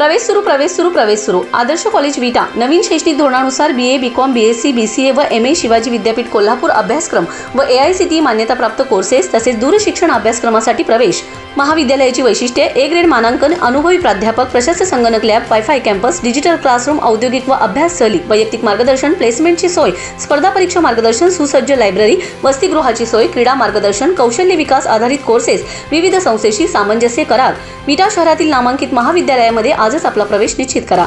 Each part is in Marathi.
प्रवेश सुरू प्रवेश सुरू प्रवेश सुरू. आदर्श कॉलेज विटा नवीन शैक्षणिक धोरणानुसार B A B com B S C B C A व एम ए शिवाजी विद्यापीठ कोल्हापूर अभ्यासक्रम व ए आय सी टी मान्यताप्राप्त कोर्सेस तसेच दूरशिक्षण अभ्यासक्रमासाठी प्रवेश. महाविद्यालयाची वैशिष्ट्ये ए ग्रेड मानांकन अनुभवी प्राध्यापक प्रशस्त संगणक lab wifi campus digital classroom औद्योगिक व अभ्यास सहली वैयक्तिक मार्गदर्शन प्लेसमेंटची सोय स्पर्धा परीक्षा मार्गदर्शन सुसज्ज लायब्ररी वसतिगृहाची सोय क्रीडा मार्गदर्शन कौशल्य विकास आधारित कोर्सेस विविध संस्थेशी सामंजस्य करार. विटा शहरातील नामांकित महाविद्यालयामध्ये आजच आपला प्रवेश निश्चित करा.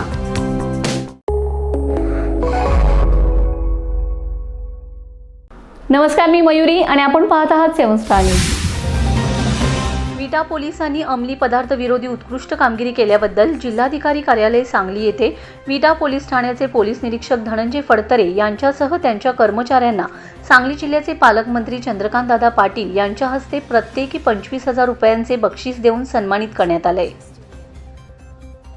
नमस्कार मी मयुरी आणि आपण पाहत आहात सेवन स्टार न्यूज. विटा पोलिसांनी अंमली पदार्थ विरोधी उत्कृष्ट कामगिरी केल्याबद्दल जिल्हाधिकारी कार्यालय सांगली येथे विटा पोलीस ठाण्याचे पोलीस निरीक्षक धनंजय फडतरे यांच्यासह त्यांच्या कर्मचाऱ्यांना सांगली जिल्ह्याचे पालकमंत्री चंद्रकांतदादा पाटील यांच्या हस्ते प्रत्येकी पंचवीस हजार रुपयांचे बक्षीस देऊन सन्मानित करण्यात आले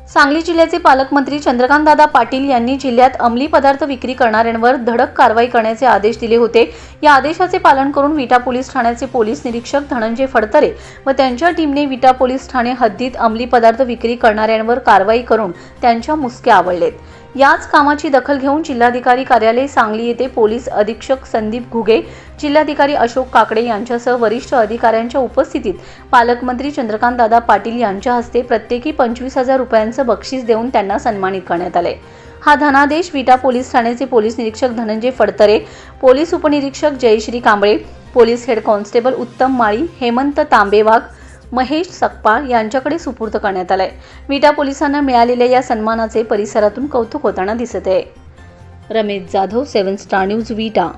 सांगली जिल्ह्याचे पालकमंत्री चंद्रकांतदादा पाटील यांनी जिल्ह्यात अंमली पदार्थ विक्री करणाऱ्यांवर धडक कारवाई करण्याचे आदेश दिले होते. या आदेशाचे पालन करून विटा पोलीस ठाण्याचे पोलीस निरीक्षक धनंजय फडतरे व त्यांच्या टीमने विटा पोलीस ठाणे हद्दीत अंमली पदार्थ विक्री करणाऱ्यांवर कारवाई करून त्यांच्या मुसक्या आवळलेत याच कामाची दखल घेऊन जिल्हाधिकारी कार्यालय सांगली येथे पोलीस अधीक्षक संदीप घुगे जिल्हाधिकारी अशोक काकडे यांच्यासह वरिष्ठ अधिकाऱ्यांच्या उपस्थितीत पालकमंत्री चंद्रकांतदादा पाटील यांच्या हस्ते प्रत्येकी पंचवीस हजार रुपयांचं बक्षीस देऊन त्यांना सन्मानित करण्यात आले. हा धनादेश विटा पोलीस ठाण्याचे पोलीस निरीक्षक धनंजय फडतरे पोलीस उपनिरीक्षक Jayshree Kamble police head constable Uttam Mali Hemant तांबेवाघ Mahesh Sakpal यांच्याकडे सुपूर्द करण्यात आलाय. विटा पोलिसांना मिळालेल्या या सन्मानाचे परिसरातून कौतुक होताना दिसत आहे. Ramesh Jadhav seven star news Vita.